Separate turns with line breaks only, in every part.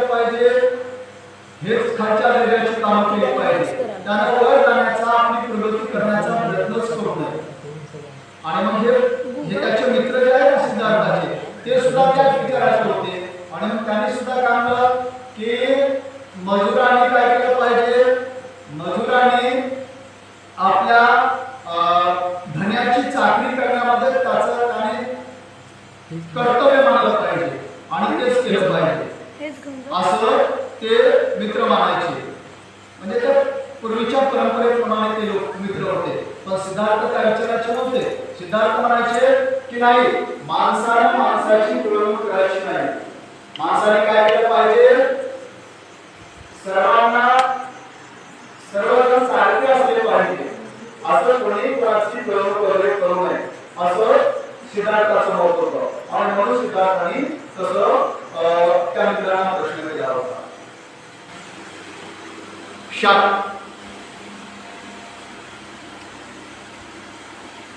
पाहिजे. हेच खालच्या दर्जाची काम केली पाहिजे. त्यांना वर जाण्याचा आपली प्रगती करण्याचा प्रयत्नच करू नये. आणि मग हे त्याचे मित्र जे आहेत ना सिद्धार्थाचे ते सुद्धा त्याच विचाराचे होते. आणि मग त्यांनी सुद्धा काय की मजुरा काय केलं पाहिजे मजुरांनी आपल्या अं, धन्याची चाकरी करण्यामध्ये त्याचं त्याने कर्तव्य मानलं पाहिजे आणि तेच केलं पाहिजे
हेच घेऊन जा.
असं ते मित्र मानायचे म्हणजे त्या पूर्वीच्या परंपरेप्रमाणे ते लोक मित्र होते. पण सिद्धार्थ त्या विचाराचे नव्हते. सिद्धार्थ म्हणायचे की नाही माणसाने माणसाची पिळवणूक करायची नाही. माणसाने काय केलं पाहिजे? सर्वांना सर्वजण सारखे असले पाहिजे. असं कोणी कोणाची पिळवणूक वगैरे करू नये. असं सिद्धार्थाचं मत होतं. आणि म्हणून सिद्धार्थाने तसं अं, त्या मित्रांना प्रश्न केला होता शाक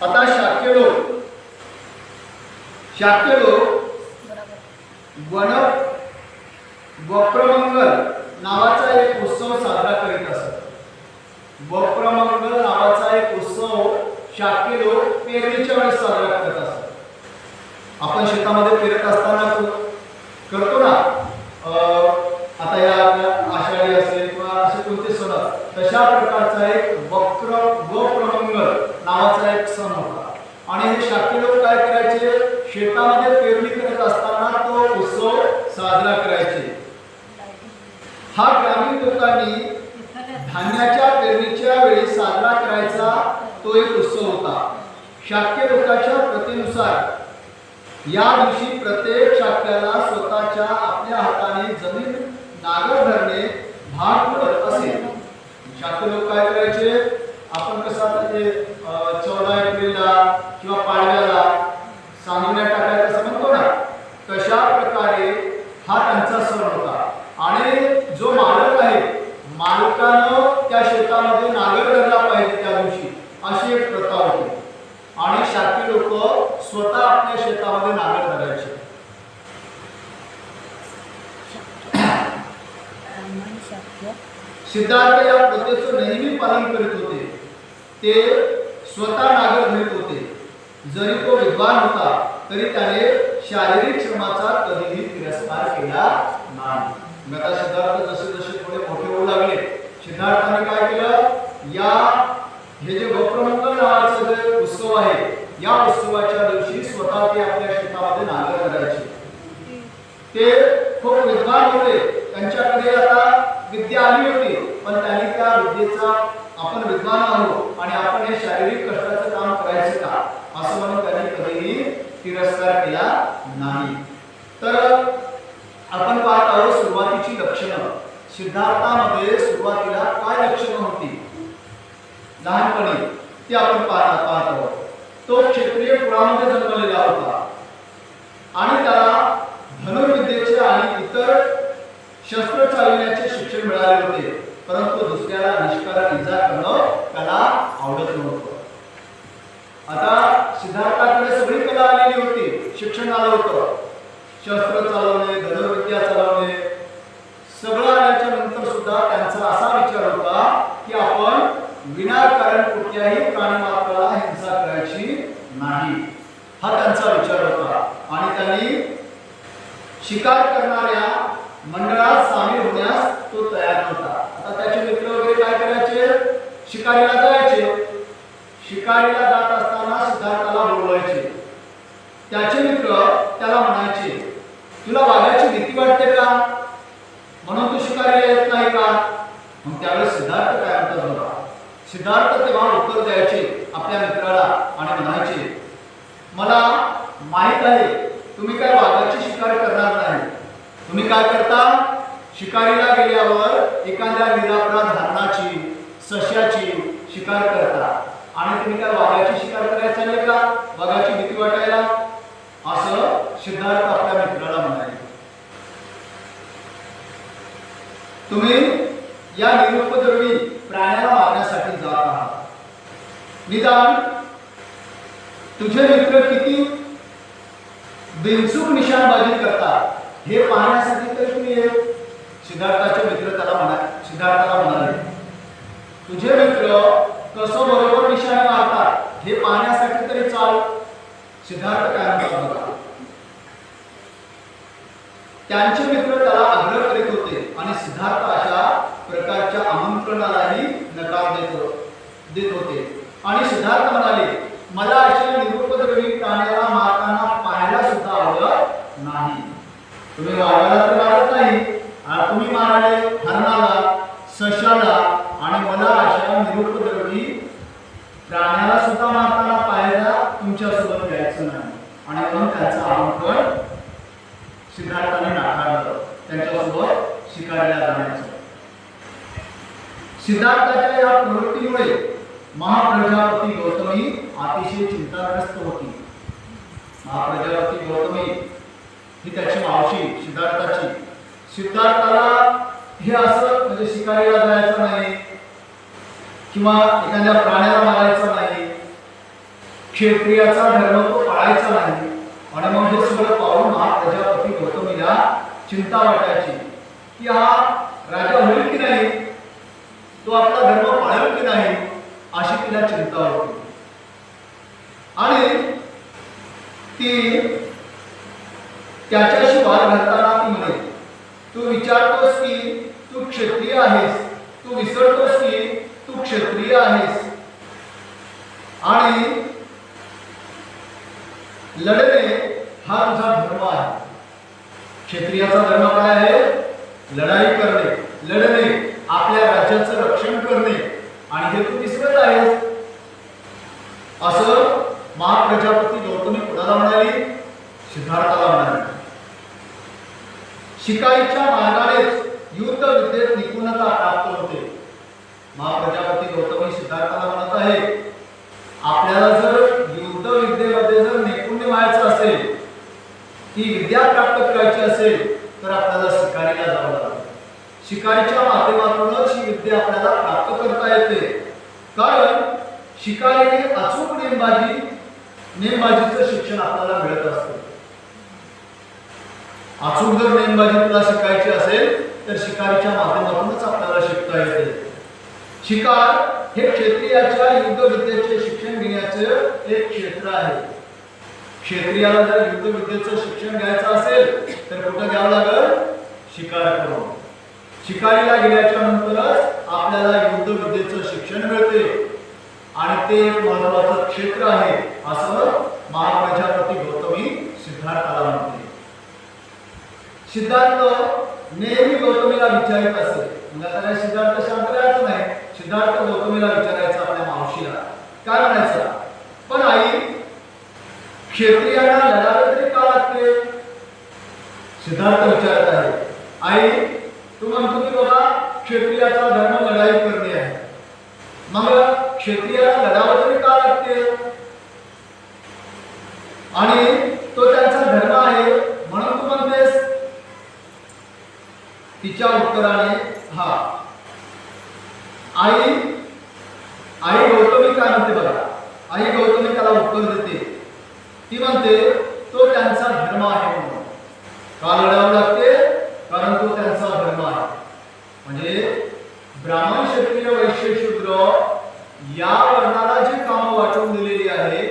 आता शाक्य लोक शाक्य लोक वन वक्रमंगल नावाचा एक उत्सव साजरा करीत असत. वक्रमंगल नावाचा एक उत्सव शाक्य लोक पेरणीच्या वेळेस साजरा करत असत. आपण शेतामध्ये पेरत असताना करतो ना? तशा प्रकारचा एक वक्र वक्रमंगल नावाचा एक सण होता. आणि हे शाक्य लोक काय करायचे? शेतामध्ये पेरणी करत असताना तो उत्सव साजरा करायचे. हा ग्रामीण लोकांनी धान्याच्या पेरणीच्या वेळी साजरा करायचा तो एक उत्सव होता. शाक्य लोकांच्या प्रतीनुसार या दिवशी प्रत्येक शाक्याला स्वतःच्या आपल्या हाताने जमीन नागर धरणे भाग पडत असेल शाक्य लोक काय करायचे? आपण कसं आता ते चौदा एप्रिलला किंवा पाडव्याला सांगण्यात टाकायचं असं म्हणतो ना कशा प्रकारे हा त्यांचा सण होता. आणि जो मालक आहे मालकानं त्या शेतामध्ये नागर धरला पाहिजे त्या दिवशी अशी एक प्रथा होती. आणि शाकी लोक स्वतः आपल्या शेतामध्ये नागर धरायचे
ब्राह्मण शाक्य
सिद्धार्थ या प्रथेचं नेहमी पालन करीत होते. ते स्वतः नागर धरीत होते. जरी तो विद्वान होता तरी त्याने शारीरिक श्रमाचा कधीही तिरस्कार केला नाही. मग आता सिद्धार्थ जसे जसे थोडे मोठे होऊ लागले सिद्धार्थाने काय केलं? या हे जे गोप्रमंगल नावाचं जे उत्सव आहे या उत्सवाच्या दिवशी स्वतः ते आपल्या शेतामध्ये नागर करायचे. ते खूप विद्वान होते. त्यांच्याकडे आता विद्या आली होती पण त्यांनी त्या विद्येचा आपण विद्वान आहोत आणि आपण हे शारीरिक कष्टाचं काम करायचं का? असं म्हणून त्यांनी कधीही तिरस्कार केला नाही. तर आपण पाहत आहोत सुरुवातीची लक्षणं. सिद्धार्थामध्ये सुरुवातीला काय लक्षणं होती? लहानपणी ती आपण पाहत पाहत आहोत. तो क्षेत्रीय कुळामध्ये जन्मलेला होता आणि त्याला धनुर्विद्येचे आणि इतर शस्त्र चालविण्याचे शिक्षण मिळाले होते परंतु दुसऱ्याला निष्कारण इजा करणं त्याला आवडत नव्हतं आता सिद्धार्थाकडे सगळी कला आलेली होती शिक्षण आलं होतं शस्त्र चालवणे धनुर्विद्या चालवणे सगळं आल्याच्यानंतर सुद्धा त्यांचा असा विचार होता की आपण विनाकारण कुठल्याही प्राणीमात्राला हिंसा करायची नाही हा त्यांचा विचार होता आणि त्यांनी शिकार करणाऱ्या मंडळात सामील होण्यास तो तयार नव्हता आता त्याचे मित्र वगैरे काय करायचे शिकारीला जायचे शिकारीला जात असताना सिद्धार्थाला बोलवायचे त्याचे मित्र त्याला म्हणायचे तुला वाघाची भीती वाटते का म्हणून तू शिकारीला येत नाही का मग त्यावेळेस सिद्धार्थ काय म्हणतात बघा? सिद्धार्थ तेव्हा उत्तर द्यायचे आपल्या मित्राला आणि म्हणायचे मला माहीत आहे तुम्ही काय वाघाची शिकार करणार नाही. तुम्ही काय करता? शिकारीला गेल्यावर एखाद्या निरापराध हरणाची सश्याची शिकार करता. आणि तुम्ही काय वाघाची शिकार करायला चालले का? वाघाची भीती वाटायला? असं सिद्धार्थ आपल्या मित्राला म्हणाले. तुम्ही या निरुपद्रवी प्राण्याला मारण्यासाठी जात आहात. निदान तुझे मित्र किती बिनचूक निशाणबाजी करतात हे पाहण्यासाठी तर तुम्ही सिद्धार्थाचे मित्र त्याला म्हणा सिद्धार्थाला म्हणाले. तुझे मित्र कसं बरोबर निशाणे मारतात हे पाहण्यासाठी तरी चाल सिद्धार्थ काय म्हणतात त्यांचे मित्र त्याला आग्रह करीत होते आणि सिद्धार्थ अशा प्रकारच्या आमंत्रणालाही नकार देत देत होते. आणि सिद्धार्थ म्हणाले मला अशा निरुपद्रवी प्राण्याला मारताना पाहायला सुद्धा आवडत नाही. तुम्ही वागायला तर मारत नाही. तुम्ही माराले हरणाला सशाला आणि मला अशा निरुपद्रवी प्राण्याला सुद्धा मारताना पाहायला तुमच्यासोबत घ्यायचं नाही. आणि म्हणून त्यांचं आमंत्रण सिद्धार्थाने नाकारलं. त्यांच्यासोबत शिकायला जाण्याचं. सिद्धार्थाच्या या प्रवृत्तीमुळे महाप्रजापती गौतमी अतिशय चिंताग्रस्त होती. महाप्रजापती गौतमी ही त्याची मावशी सिद्धार्थाची. सिद्धार्थाला हे असं म्हणजे शिकारीला जायचं नाही किंवा एखाद्या प्राण्याला मारायचं नाही क्षेत्रियाचा धर्म तो पाळायचा नाही आणि मग हे सगळं पाहून महाप्रजापती गौतमीला चिंता वाटायची. की हा राजा होईल की नाही? तो आपला धर्म पाळेल की नाही? अशी तिला चिंता होती. आणि ती त्याच्याशी वाद घालताना ती म्हणे तू विचारतोस की तू क्षत्रिय आहेस? तू विसरतोस की तू क्षत्रिय आहेस? आणि लढणे हा तुझा धर्म आहे. क्षत्रियाचा धर्म काय आहे? लढाई करणे. लढणे आपल्या राज्याचं रक्षण करणे. आणि हे तू विसरत आहेस असं महाप्रजापती गौतमी कुणाला म्हणाली? सिद्धार्थाला म्हणाली. शिकाईच्या मार्गानेच युद्ध विद्येत निपुणता प्राप्त होते. महाप्रजापती गौतमी सिद्धार्थाला म्हणत आहे आपल्याला जर युद्ध विद्येमध्ये जर नैपुण्य व्हायचं असेल ती विद्या प्राप्त करायची असेल तर आपल्याला शिकारीला जावं लागतं शिकारीच्या माध्यमातूनच ही विद्या आपल्याला प्राप्त करता येते. कारण शिकारीने अचूक नेमबाजी नेमबाजीचं शिक्षण आपल्याला मिळत असतं. अचूक जर नेमबाजी तुला शिकायची असेल तर शिकारीच्या माध्यमातूनच आपल्याला शिकता येते. शिकार हे क्षेत्रियाच्या युद्ध विद्येचे शिक्षण घेण्याचे एक क्षेत्र आहे. क्षेत्रियाला जर युद्ध विद्येचं शिक्षण घ्यायचं असेल तर कुठं घ्यावं लागेल? शिकार करून. शिकारीला गेल्याच्या नंतरच आपल्याला युद्ध विद्येचं शिक्षण मिळते. आणि ते एक महत्वाचं क्षेत्र आहे असं महाप्रजापती गौतमी सिद्धार्थाला म्हणते. सिद्धार्थ नेहमी गौतमीला विचारित असे. म्हणजे मग सिद्धार्थ शांत नाही सिद्धार्थ गौतमीला विचारायचं आपल्या मावशीला. काय म्हणायचं? पण आई क्षेत्रियांना लढावे तरी का लागते? सिद्धार्थ विचारत आहे. आई तू म्हणतो की बाबा क्षत्रियाचा धर्म लढाई करणे आहे. मग क्षत्रियाला लढावं तरी का लागते? आणि तो त्यांचा धर्म आहे म्हणून तू म्हणतेस? तिच्या उत्तराने हा. आई आई गौतमी काय म्हणते बघा? आई गौतमी त्याला उत्तर देते. ती म्हणते तो त्यांचा धर्म आहे म्हणून. का लढावं लागते कारण तो त्यांचा धर्म आहे म्हणजे ब्राह्मण क्षत्रिय वैश्य शूद्र या वर्णाला जे काम वाटून दिलेली आहे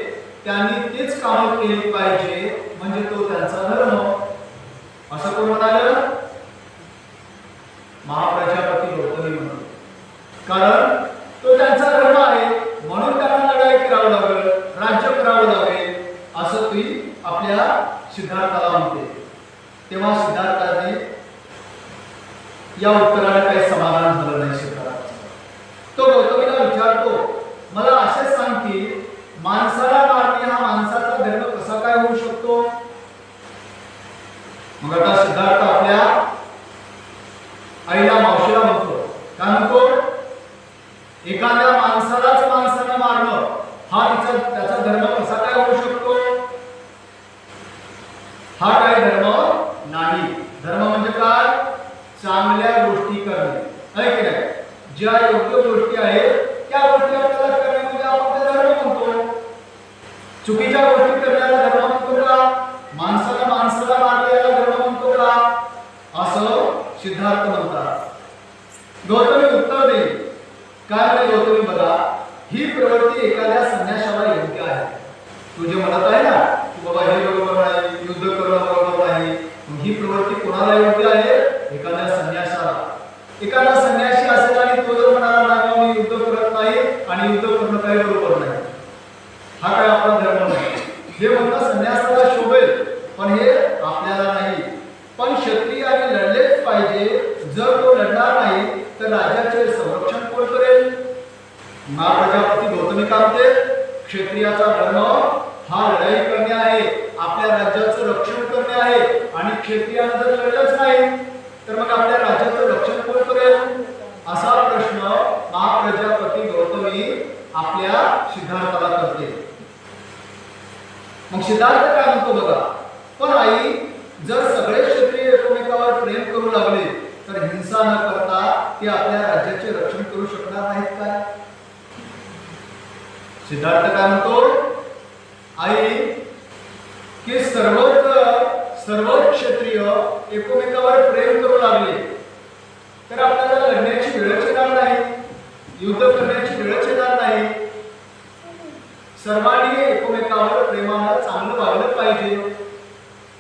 त्यांनी तीच कामं केली पाहिजे म्हणजे तो त्यांचा धर्म. असं कोण म्हणाल? महाप्रजापती गौतमी म्हणून. कारण तो त्यांचा धर्म आहे म्हणून त्यांना लढाई करावं लागेल राज्य करावं लागेल असं ती आपल्या सिद्धार्थाला म्हणते. तेव्हा सिद्धार्थाने या उत्तराने काही समाधान झालं नाही सिद्धार्थाचं तो गौतमीला विचारतो मला असे सांग की माणसाला मारणे हा माणसाचा धर्म कसा काय होऊ शकतो मग आता सिद्धार्थ आपल्या आईला मावशीला म्हणतो काय म्हणतो एखाद्या माणसालाच माणसानं मारणं हा तिचा त्याचा धर्म कसा काय होऊ शकतो हा काय धर्म नाही धर्म म्हणजे काय चांगल्या गोष्टी करणे आहे की नाही ज्या योग्य गोष्टी आहेत त्या गोष्टी आपल्याला करणे म्हणजे आपण ते धर्म म्हणतो चुकीच्या गोष्टी करण्याला धर्म म्हणतो का माणसाला माणसाला मारण्याला धर्म म्हणतो का असं सिद्धार्थ म्हणतात गौतमी उत्तर देईल काय म्हणे गौतमी बघा ही प्रवृत्ती एखाद्या संन्यासाला योग्य आहे तू जे म्हणत आहे ना की बाबा हे बरोबर नाही युद्ध करणं बरोबर नाही मग ही प्रवृत्ती कोणाला योग्य आहे एखाद्या संन्यासाला एखादा संन्यासी असेल आणि तो जर म्हणाला नाही बाबा मी युद्ध करत नाही आणि युद्ध करणं काही बरोबर नाही. हा काय आपला धर्म नाही. हे म्हणणं संन्यासाला शोभेल पण हे आपल्याला नाही. पण क्षत्रियाने लढलेच पाहिजे. जर तो लढणार नाही तर राजाचे संरक्षण कोण करेल? महाप्रजापती गौतमी कामते क्षत्रियाचा धर्म हा लढाई करणे आहे. आपल्या राज्याचं रक्षण करणे आहे. आणि क्षत्रियानं जर लढलंच नाही तर मग आपल्या राज्याचं रक्षण कोण करेल असा प्रश्न महाप्रजापती गौतमी आपल्या सिद्धार्थाला करते मग सिद्धार्थ काय म्हणतो बघा? पण आई जर सगळे क्षत्रिय एकमेकावर प्रेम करू लागले तर हिंसा न करता ते आपल्या राज्याचे रक्षण करू शकणार नाहीत काय सिद्धार्थ काय म्हणतो? आई की सर्वच सर्व क्षत्रिय एकमेकावर प्रेम करू लागले तर आपल्याला लढण्याची वेळच येणार नाही. युद्ध करण्याची वेळच येणार नाही. सर्वांनी एकमेकावर प्रेमानं चांगलं वागलं पाहिजे.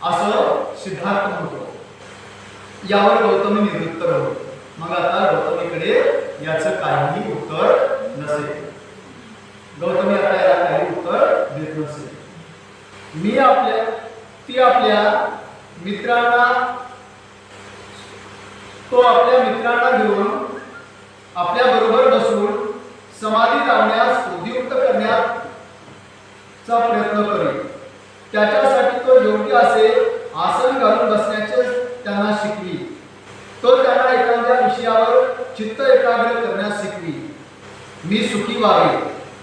असं सिद्धार्थ म्हणतो. यावर गौतमी निरुत्तर होतो मग आता गौतमीकडे याचं काहीही उत्तर नसेल. गौतमी आता याला काही उत्तर देत नसेल. मी आपल्या ती आपल्या मित्रांना तो आपल्या मित्रांना घेऊन आपल्या बरोबर बसून समाधी लावण्यास चा प्रयत्न करेल. त्याच्यासाठी तो योग्य असे आसन घालून बसण्याचे त्यांना शिकवी तो त्यांना एखाद्या विषयावर चित्त एकाग्र करण्यास शिकवी मी सुखी व्हावे.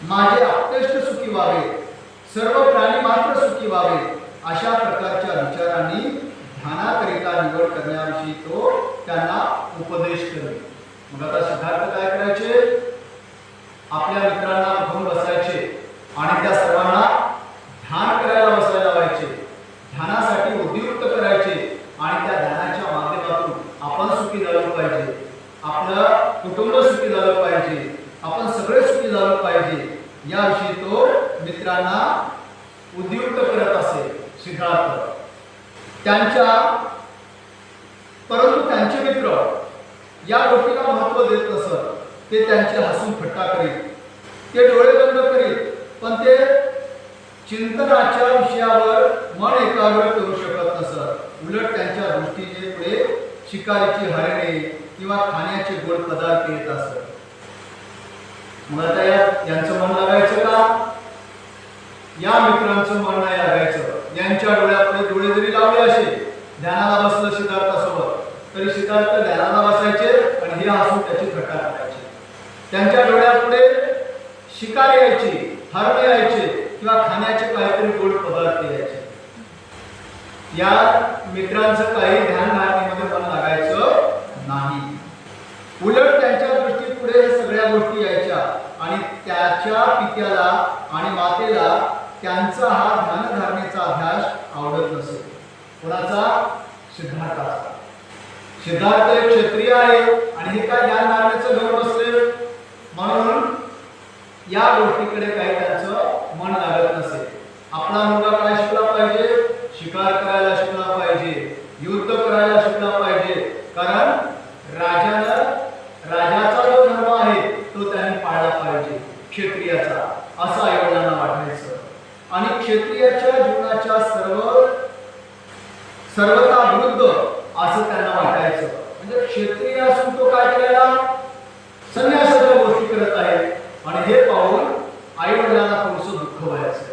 माझे आपतेष्ट सुखी व्हावे. सर्व प्राणी मात्र सुखी व्हावे. अशा प्रकारच्या विचारांनी ध्यानाकरिता निवड करण्याविषयी तो त्यांना उपदेश करेल. मग आता सिद्धार्थ काय करायचे? आपल्या मित्रांना घेऊन बसायचे आणि त्या सर्वांना ध्यान करायला बसायला लावायचे ध्यानासाठी उद्युक्त करायचे आणि त्या ध्यानाच्या माध्यमातून आपण सुखी झालो पाहिजे आपलं कुटुंब सुखी झालं पाहिजे आपण सगळे सुखी पाहिजे. याविषयी तो मित्रांना उद्युक्त करत असे सिद्धार्थ त्यांच्या परंतु त्यांचे मित्र या गोष्टीला महत्त्व देत नसत. ते त्यांचे हसून फट्टा करीत. ते डोळे बंद करीत. पण ते चिंतनाच्या विषयावर मन एकाग्र करू शकत नसत. उलट त्यांच्या दृष्टीने पुढे शिकारीची हरणे किंवा खाण्याचे गोड पदार्थ येत असत. मग आता यांचं मन लागायचं का? या मित्रांचं मन नाही लागायचं यांच्या डोळ्यापुढे डोळे जरी लावले असे ध्यानाला बसलं सिद्धार्थासोबत तरी सिद्धार्थ ध्यानाला बसायचे आणि हे असून त्याची थट्टा करायचे त्यांच्या डोळ्यापुढे शिकार यायची हरण यायचे किंवा खाण्याचे काहीतरी गोड पदार्थ यायचे. या मित्रांचं काही ध्यान धारणेमध्ये मन लागायचं नाही. उलट त्यांच्या दृष्टीपुढे पुढे सगळ्या गोष्टी त्याच्या पित्याला आणि मातेला त्यांचा हा ध्यानधारणेचा अभ्यास आवडत नसे. कोणाचा? सिद्धार्थाचा. सिद्धार्थ एक क्षत्रिय आहे आणि हे काय ज्ञान धारण्याचं घर बसले म्हणून या गोष्टीकडे काही त्यांचं मन लागत नसेल आपला मुलगा काय शिकला पाहिजे शिकार करायला शिकला पाहिजे युद्ध करायला शिकला पाहिजे कारण राजानं राजाचा जो धर्म आहे तो त्यांनी पाळला पाहिजे क्षत्रियाचा असं आईवडिलांना वाटायचं. आणि क्षत्रियाच्या जीवनाच्या सर्व सर्वता विरुद्ध असं त्यांना वाटायचं. म्हणजे क्षत्रिय असून तो काय करायला संन्यासाच्या गोष्टी करत आहे. आणि हे पाहून आई वडिलांना थोडस दुःख व्हायचं.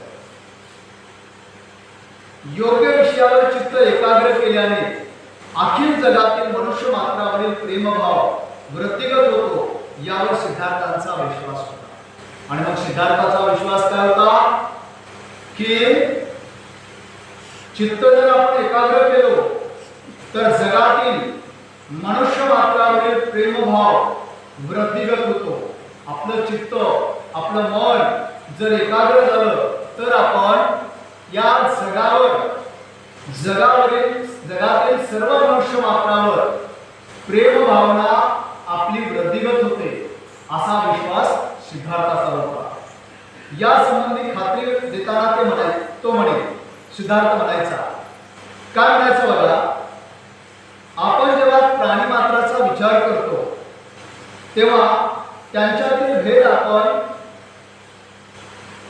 योग्य विषयावर चित्त एकाग्र केल्याने अखिल जगातील मनुष्य मात्रावरील प्रेमभाव वृत्तीगत होतो यावर सिद्धार्थांचा विश्वास होता. आणि मग सिद्धार्थाचा विश्वास काय होता? की चित्त जर आपण एकाग्र केलो तर जगातील मनुष्य मात्रावरील प्रेमभाव वृद्धिगत होतो. आपलं चित्त आपलं मन जर एकाग्र झालं तर आपण या जगावर जगावरील जगातील सर्व मनुष्य मात्रावर प्रेम भावना आपली वृद्धिगत होते असा विश्वास सिद्धार्थाचा होता. या संबंधी खात्री देताना ते म्हणाय तो म्हणे सिद्धार्थ म्हणायचा काय म्हणायचं बघा आपण जेव्हा प्राणी मात्राचा विचार करतो तेव्हा त्यांच्यातील भेद आपण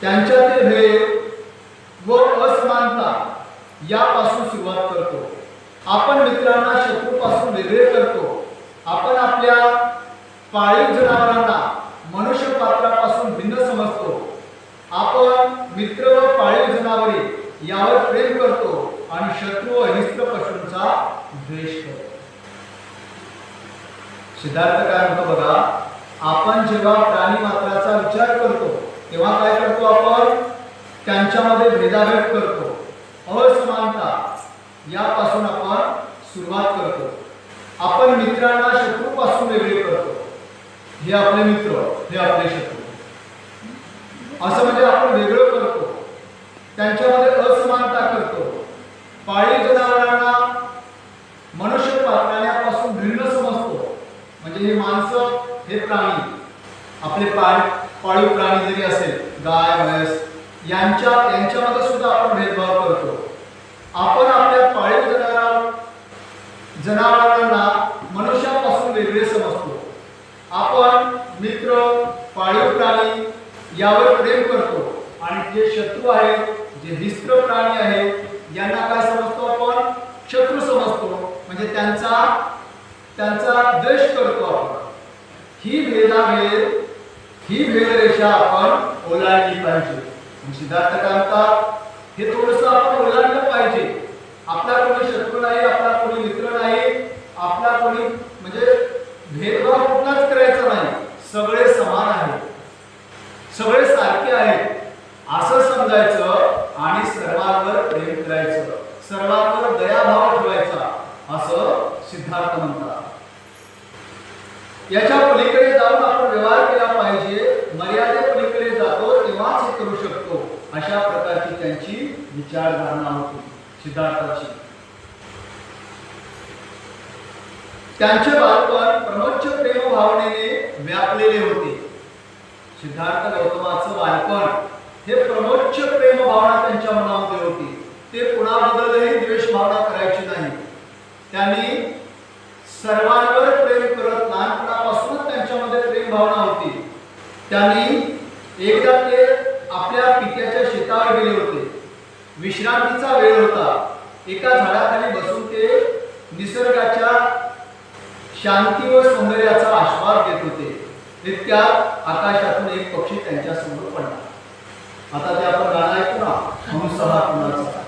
त्यांच्यातील भेद व असमानता यापासून सुरुवात करतो. आपण मित्रांना शत्रूपासून वेगळे करतो. आपण आपल्या पाळीव जनावर पात्रापासून भिन्न समजतो. आपण मित्र व पाळीव जनावरे यावर प्रेम करतो आणि शत्रू व हिस्त्र पशूंचा द्वेष करतो. सिद्धार्थ काय म्हणतो बघा? आपण जेव्हा प्राणी मात्राचा विचार करतो तेव्हा काय करतो आपण? त्यांच्यामध्ये भेदाभेद करतो. असमानता यापासून आपण सुरुवात करतो. आपण मित्रांना शत्रूपासून वेगळे करतो. हे आपले मित्र हे आपले शत्रू. असं म्हणजे आपण वेगळं करतो. त्यांच्यामध्ये असमानता करतो. पाळीव जनावरांना मनुष्य प्राण्यापासून भिन्न समजतो. म्हणजे हे माणसं हे प्राणी आपले पाळ पाळीव प्राणी जरी असेल गाय म्हैस यांच्या यांच्यामध्ये सुद्धा आपण भेदभाव करतो. आपण आपल्या पाळीव जनावर जनावर मनुष्यापासून वेगळे समजतो आपण मित्र पाळीव प्राणी यावर प्रेम करतो. आणि जे शत्रू आहेत जे हिस्त्र प्राणी आहेत यांना काय समजतो आपण? शत्रू समजतो. म्हणजे त्यांचा त्यांचा द्वेष करतो आपण. ही भेदाभेद ही भेदरेषा आपण ओलांडली पाहिजे. सिद्धार्थ काय म्हणतात? हे थोडस आपण ओलांडलं पाहिजे. आपला कोणी शत्रू नाही आपला कोणी मित्र नाही आपला कोणी म्हणजे भेदभाव कुठलाच करायचा नाही. सगळे समान आहेत. सगळे सारखे आहेत. असं समजायचं आणि सर्वांवर प्रेम करायचं. सर्वांवर दयाभाव ठेवायचा. असं सिद्धार्थ म्हणतात. याच्या पलीकडे जाऊन आपण व्यवहार केला पाहिजे. मर्यादे पलीकडे जातो तेव्हाच हे करू शकतो. अशा प्रकारची त्यांची विचारधारणा होती सिद्धार्थाची. त्यांचे बालपण प्रमोच्च प्रेम भावनेने व्यापलेले होते. सिद्धार्थ गौतमाचं बालपण हे प्रमोच्च प्रेम भावना त्यांच्या मनामध्ये होती. ते कुणाबद्दलही द्वेष भावना करायची नाही. त्यांनी सर्वांवर प्रेम करत लहानपणापासूनच त्यांच्यामध्ये प्रेम भावना होती. त्यांनी एकदा ते आपल्या पित्याच्या शेतावर गेले होते. विश्रांतीचा वेळ होता. एका झाडाखाली बसून ते निसर्गाच्या शांती व सौंदर्याचा आस्वाद घेत होते. तितक्या आकाशातून एक पक्षी त्यांच्यासमोर पडला. आता ते आपण गाणं ऐकू ना? हंस हा कुणाचा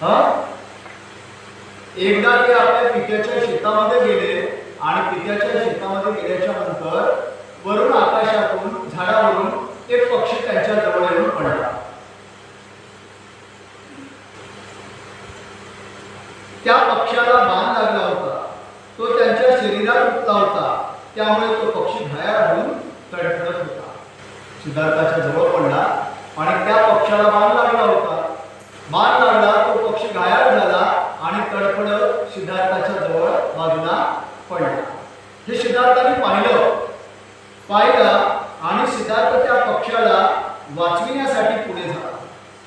हा? एकदा ते आपल्या पित्याच्या शेतामध्ये गेले आणि पित्याच्या शेतामध्ये गेल्याच्यानंतर वरून आकाशातून झाडावरून एक पक्षी त्यांच्या जवळ येऊन पडला. त्या पक्षाला बाण लागला होता. त्यांच्या होता. त्यामुळे तो पक्षी घायाळ होऊन तडफडत होता. सिद्धार्थाच्या जवळ पडला आणि त्या पक्षाला मान लागला होता. मान लागला तो पक्षी घायाळ झाला आणि तडफडत सिद्धार्थाच्या जवळ बाजूला पडला. हे सिद्धार्थाने पाहिलं. पाहिलं आणि सिद्धार्थ त्या पक्षाला वाचविण्यासाठी पुढे झाला.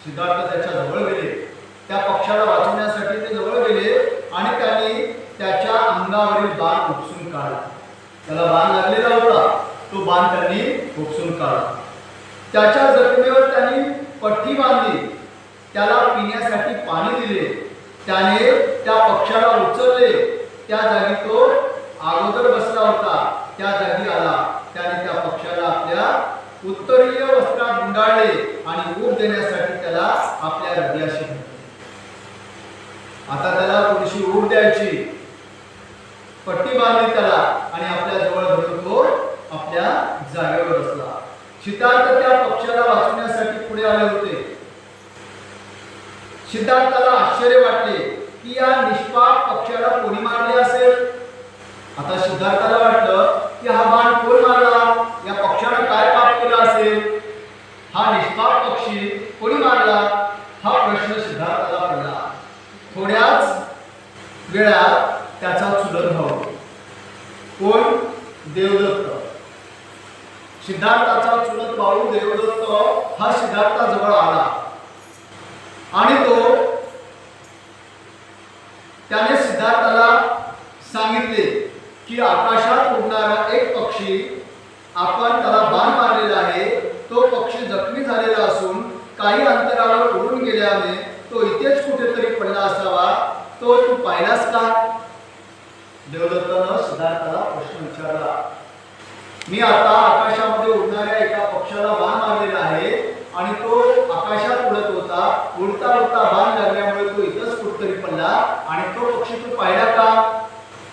सिद्धार्थ त्याच्याजवळ गेले. त्या पक्षाला वाचवण्यासाठी ते जवळ गेले आणि त्यांनी त्याच्या अंगावरील बाण उपसून काढला त्याला बाण लागलेला होता तो त्यांनी उपसून काढला. त्याच्या जखमेवर त्यांनी पट्टी बांधली. त्याला पिण्यासाठी पाणी दिले. त्याने त्या पक्षाला उचलले. त्या जागी तो अगोदर बसला होता. त्या जागी आला. त्याने त्या पक्षाला आपल्या उत्तरीय वस्त्रात गुंडाळले आणि ऊब देण्यासाठी त्याला आपल्या हृदयाशी आता त्याला थोडीशी ऊब द्यायची. पट्टी बांधली त्याला आणि आपल्या जवळ धरून तो आपल्या जागेवर बसला सिद्धार्थ त्या पक्षाला वाचवण्यासाठी पुढे आले होते. सिद्धार्थाला आश्चर्य वाटले की या निष्पाप पक्षाला कोणी मारले असेल? आता सिद्धार्थाला वाटलं की हा बाण कोण मारला या पक्षानं काय पाप केलं असेल हा निष्पाप पक्षी कोणी मारला हा प्रश्न सिद्धार्थाला पडला थोड्याच वेळात त्याचा चुलत भाऊ कोण देवदत्त सिद्धार्थाचा चुलत भाऊ देवदत्त हा सिद्धार्थाजवळ आला आणि तो त्याने सिद्धार्थाला सांगितले की आकाशात उडणारा एक पक्षी आपण त्याला बाण मारलेला आहे तो पक्षी जखमी झालेला असून काही अंतरावर उडून गेल्याने तो इथेच कुठेतरी पडला असावा तो तू पाहिलास का देवदत्तानं सिद्धार्थाला प्रश्न विचारला मी आता आकाशामध्ये उडणाऱ्या एका पक्षाला बाण मारलेला आहे आणि तो आकाशात उडता उडता बाण लागल्यामुळे तो इथंच कुठतरी पडला आणि तो पक्षी तू पाहिला का?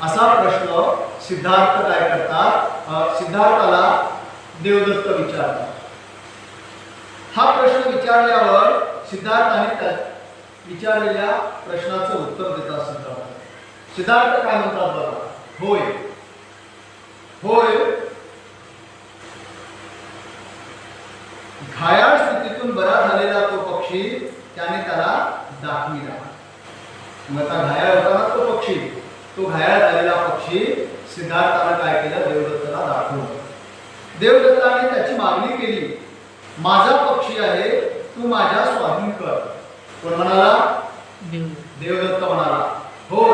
असा प्रश्न सिद्धार्थ काय करतात? सिद्धार्थाला देवदत्त विचारतात. हा प्रश्न विचारल्यावर सिद्धार्थाने विचारलेल्या प्रश्नाचं उत्तर देतात सिद्धार्थ. सिद्धार्थ काय म्हणतात बघा? होय. होय. घायाळ स्थितीतून बरा झालेला तो पक्षी त्याने त्याला दाखविला. मग आता घायाळ होता ना तो पक्षी. तो घायाळ झालेला पक्षी सिद्धार्थानं काय केलं? देवदत्ताला दाखवलं. देवदत्ताने त्याची मागणी केली. माझा पक्षी आहे तू माझ्या स्वाधीन कर. कोण म्हणाला? देवदत्त. म्हणाला हो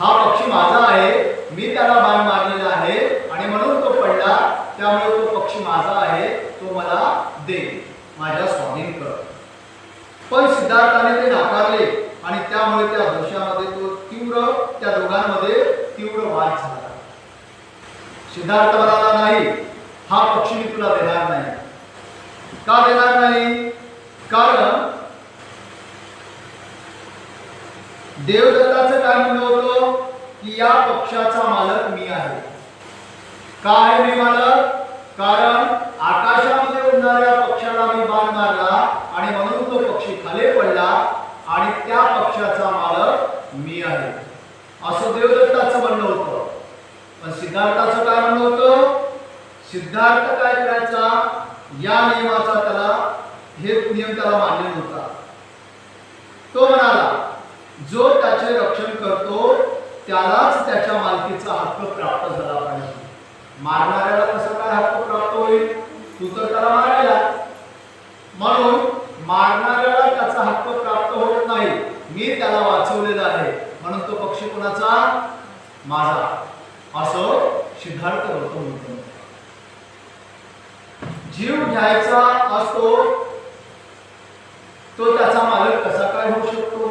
हा पक्षी माझा आहे मी त्याला बाण मारलेला आहे आणि म्हणून तो पडला त्यामुळे तो पक्षी माझा आहे तो मला दे माझ्या स्वाधीन कर पण सिद्धार्थाने ते नाकारले आणि त्यामुळे त्या दोषामध्ये तो तीव्र त्या दोघांमध्ये तीव्र वाद झाला सिद्धार्थ म्हणाला नाही हा पक्षी मी तुला देणार नाही का देणार नाही कारण देवदत्ताचं काय म्हणणं होतं की या पक्षाचा मालक मी आहे का आहे मी मालक कारण आकाशामध्ये उडणाऱ्या पक्षाला मी बाण मारला आणि म्हणून तो पक्षी खाली पडला आणि त्या पक्षाचा मालक मी आहे असं देवदत्ताचं म्हणणं होतं पण सिद्धार्थाचं काय म्हणणं होतं सिद्धार्थ काय करायचा या नियमाचा त्याला हे नियम त्याला मान्य नव्हता. तो म्हणाला जो त्याचे रक्षण करतो त्यालाच त्याच्या मालकीचा हक्क प्राप्त झाला पाहिजे. मारणाऱ्याला कसं काय हक्क प्राप्त होईल? तू तर त्याला मारायला. म्हणून मारणाऱ्याला त्याचा हक्क प्राप्त होत नाही. मी त्याला वाचवलेला आहे. म्हणून तो पक्षी कोणाचा? माझा. असं सिद्धार्थ गौतम म्हणतो जीव घ्यायचा असतो तो त्याचा मालक कसा काय होऊ शकतो?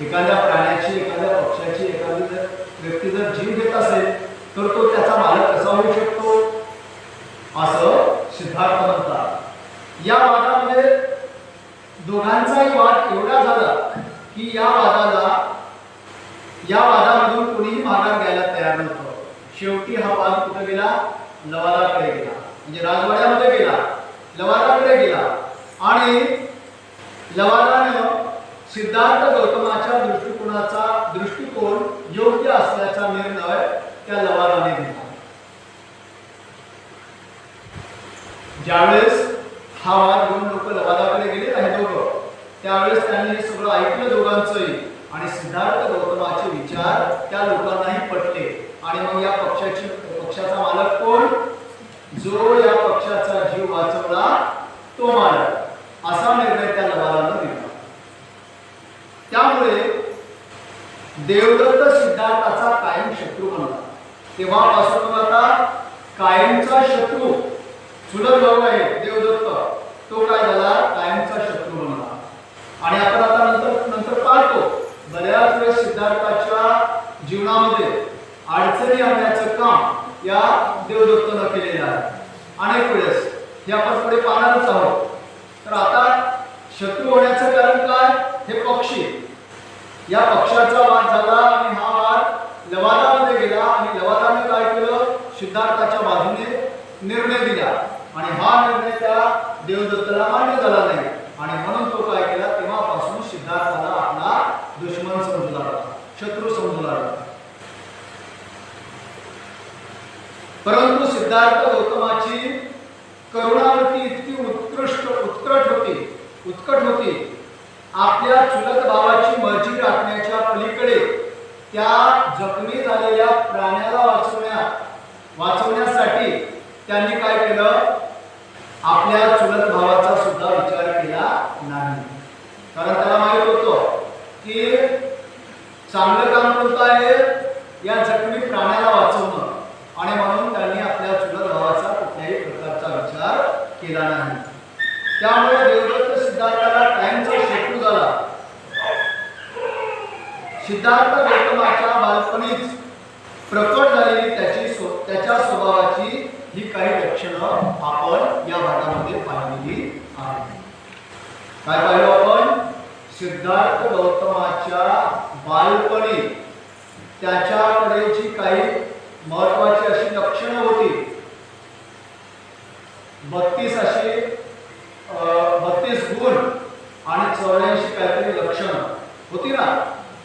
एखाद्या प्राण्याची एखाद्या पक्षाची एखादी जर व्यक्ती जर जीव घेत असेल तर तो त्याचा मालक कसा होऊ शकतो? असं सिद्धार्थ म्हणतात. या वादामध्ये दोघांचाही वाद एवढा झाला की या वादाला या वादामधून कोणीही माघार घ्यायला तयार नव्हतं. शेवटी हा वाद कुठे गेला? लवादाकडे गेला. म्हणजे राजवाड्यामध्ये गेला. लवादाकडे गेला. आणि लवादानं सिद्धार्थ गौतमाच्या दृष्टिकोनाचा दृष्टिकोन योग्य असल्याचा निर्णय त्या लवादाने दिला ज्यावेळेस हा वाद दोन लोक लवादाकडे गेले आहे दोघं त्यावेळेस त्यांनी हे सगळं ऐकलं दोघांचंही आणि सिद्धार्थ गौतमाचे विचार त्या लोकांनाही पटले. आणि मग या पक्षाची पक्षाचा मालक कोण? जो या पक्षाचा जीव वाचवला तो मालक. असा निर्णय त्या लवादानं दिला. त्यामुळे देवदत्त सिद्धार्थाचा कायम शत्रू बनला. तेव्हापासून आता कायमचा शत्रू चुलत भाऊ आहे देवदत्त तो काय झाला? कायमचा शत्रू बनला. आणि आपण आता नंतर नंतर पाहतो बऱ्याच वेळेस सिद्धार्थाच्या जीवनामध्ये अडचणी आणण्याचं काम या देवदत्तानं केलेलं आहे. अनेक वेळेस हे आपण पुढे पाहणारच आहोत. तर आता शत्रू होण्याचं कारण काय? हे पक्षी. या पक्षाचा वाद झाला आणि हा वाद लवादामध्ये गेला आणि लवादाने काय केलं? सिद्धार्थाच्या बाजूने निर्णय दिला. आणि हा निर्णय त्या देवदत्ताला मान्य झाला नाही. आणि म्हणून तो काय केला? तेव्हापासून सिद्धार्थाला आपला दुश्मन समजू लागला. शत्रू समजू लागला. परंतु सिद्धार्थ गौतमाची करुणावृत्ती इतकी उत्कृष्ट उत्कट होती उत्कट होती. आपल्या चुलत भावाची मर्जी राखण्याच्या पलीकडे त्या जखमी झालेल्या प्राण्याला वाचवण्या वाचवण्यासाठी त्यांनी काय केलं? आपल्या चुलत भावाचा सुद्धा विचार केला नाही कारण त्याला माहीत होतं की चांगलं काम कोणतं आहे या जखमी प्राण्याला वाचवणं आणि म्हणून त्यांनी आपल्या चुलत भावाचा कुठल्याही प्रकारचा विचार केला नाही त्यामुळे देवदत्त सिद्धार्थाला टाइमचा शेतू झाला सिद्धार्थ गौतमाच्या बालपणीच प्रकट झालेली त्याची स्व- त्याच्या स्वभावाची ही काही लक्षणं आपण या भागामध्ये पाहिलेली आहेत. काय पाहिलं आपण? सिद्धार्थ गौतमाच्या बालपणी त्याच्याकडे जी काही महत्वाची अशी लक्षणं होती बत्तीस बत्तीस गुण आणि चौऱ्याऐंशी काहीतरी लक्षणं होती ना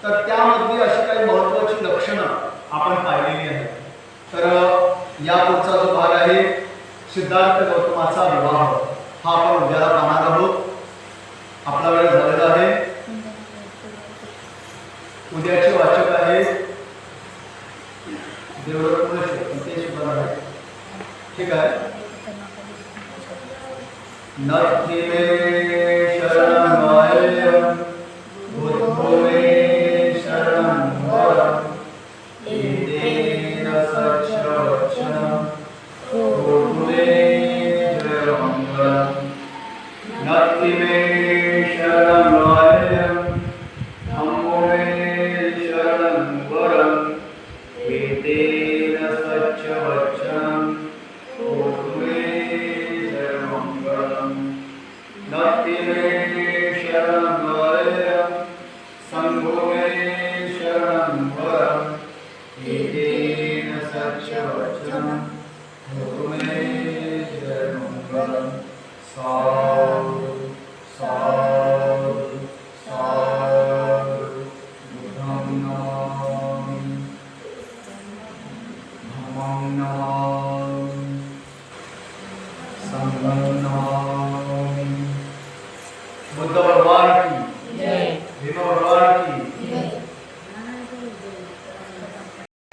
तर त्यामधली अशी काही महत्वाची लक्षणं आपण पाहिलेली आहेत तर अ, या पुढचा जो भाग आहे सिद्धार्थ गौतमाचा विवाह हा आपण उद्याला पाहणार आहोत. आपला वेळ झालेला आहे. उद्याचे वाचक आहे देवदत्त आहे. ठीक आहे. नर.